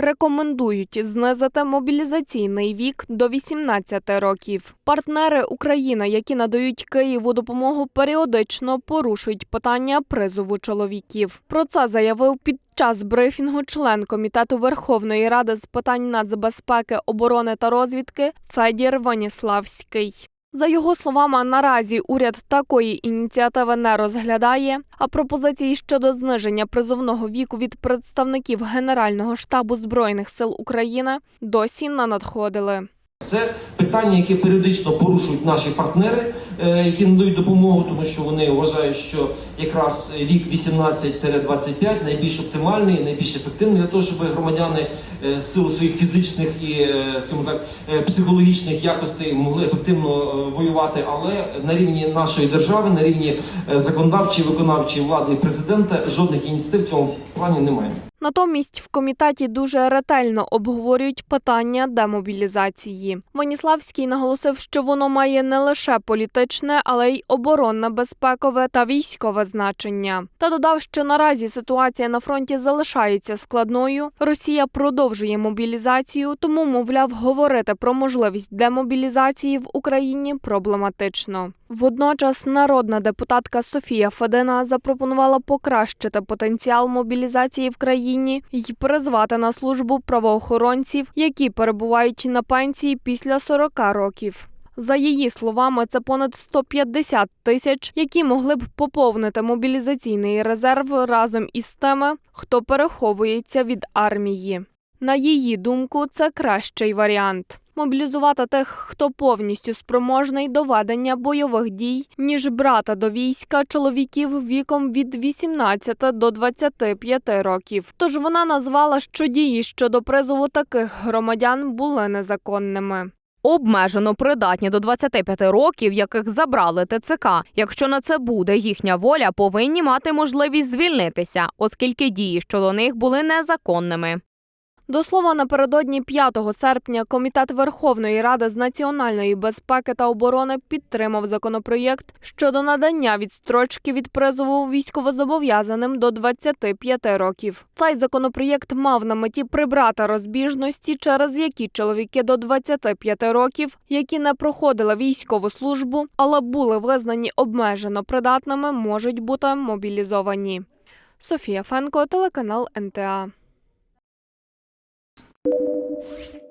Рекомендують знизити мобілізаційний вік до 18 років. Партнери України, які надають Києву допомогу, періодично порушують питання призову чоловіків. Про це заявив під час брифінгу член комітету Верховної Ради з питань нацбезпеки, оборони та розвідки Федір Ваніславський. За його словами, наразі уряд такої ініціативи не розглядає, а пропозиції щодо зниження призовного віку від представників Генерального штабу збройних сил України досі не надходили. Це питання, яке періодично порушують наші партнери, е, які надають допомогу, тому що вони вважають, що якраз вік 18-25 найбільш оптимальний, найбільш ефективний для того, щоб громадяни е, з силу своїх фізичних і, е, скажімо так, психологічних якостей могли ефективно воювати. Але на рівні нашої держави, на рівні законодавчої, виконавчої влади і президента жодних ініціатив в цьому плані немає. Натомість в комітеті дуже ретельно обговорюють питання демобілізації. Ваніславський наголосив, що воно має не лише політичне, але й оборонне, безпекове та військове значення. Та додав, що наразі ситуація на фронті залишається складною. Росія продовжує мобілізацію, тому, мовляв, говорити про можливість демобілізації в Україні проблематично. Водночас народна депутатка Софія Федина запропонувала покращити потенціал мобілізації в країні і призвати на службу правоохоронців, які перебувають на пенсії після 40 років. За її словами, це понад 150 тисяч, які могли б поповнити мобілізаційний резерв разом із тими, хто переховується від армії. На її думку, це кращий варіант. Мобілізувати тих, хто повністю спроможний до ведення бойових дій, ніж брати до війська чоловіків віком від 18 до 25 років. Тож вона назвала, що дії щодо призову таких громадян були незаконними. Обмежено придатні до 25 років, яких забрали ТЦК. Якщо на це буде їхня воля, повинні мати можливість звільнитися, оскільки дії щодо них були незаконними. До слова, напередодні 5 серпня Комітет Верховної Ради з національної безпеки та оборони підтримав законопроєкт щодо надання відстрочки від призову військовозобов'язаним до 25 років. Цей законопроєкт мав на меті прибрати розбіжності, через які чоловіки до 25 років, які не проходили військову службу, але були визнані обмежено придатними, можуть бути мобілізовані. Софія Фенко, телеканал НТА. you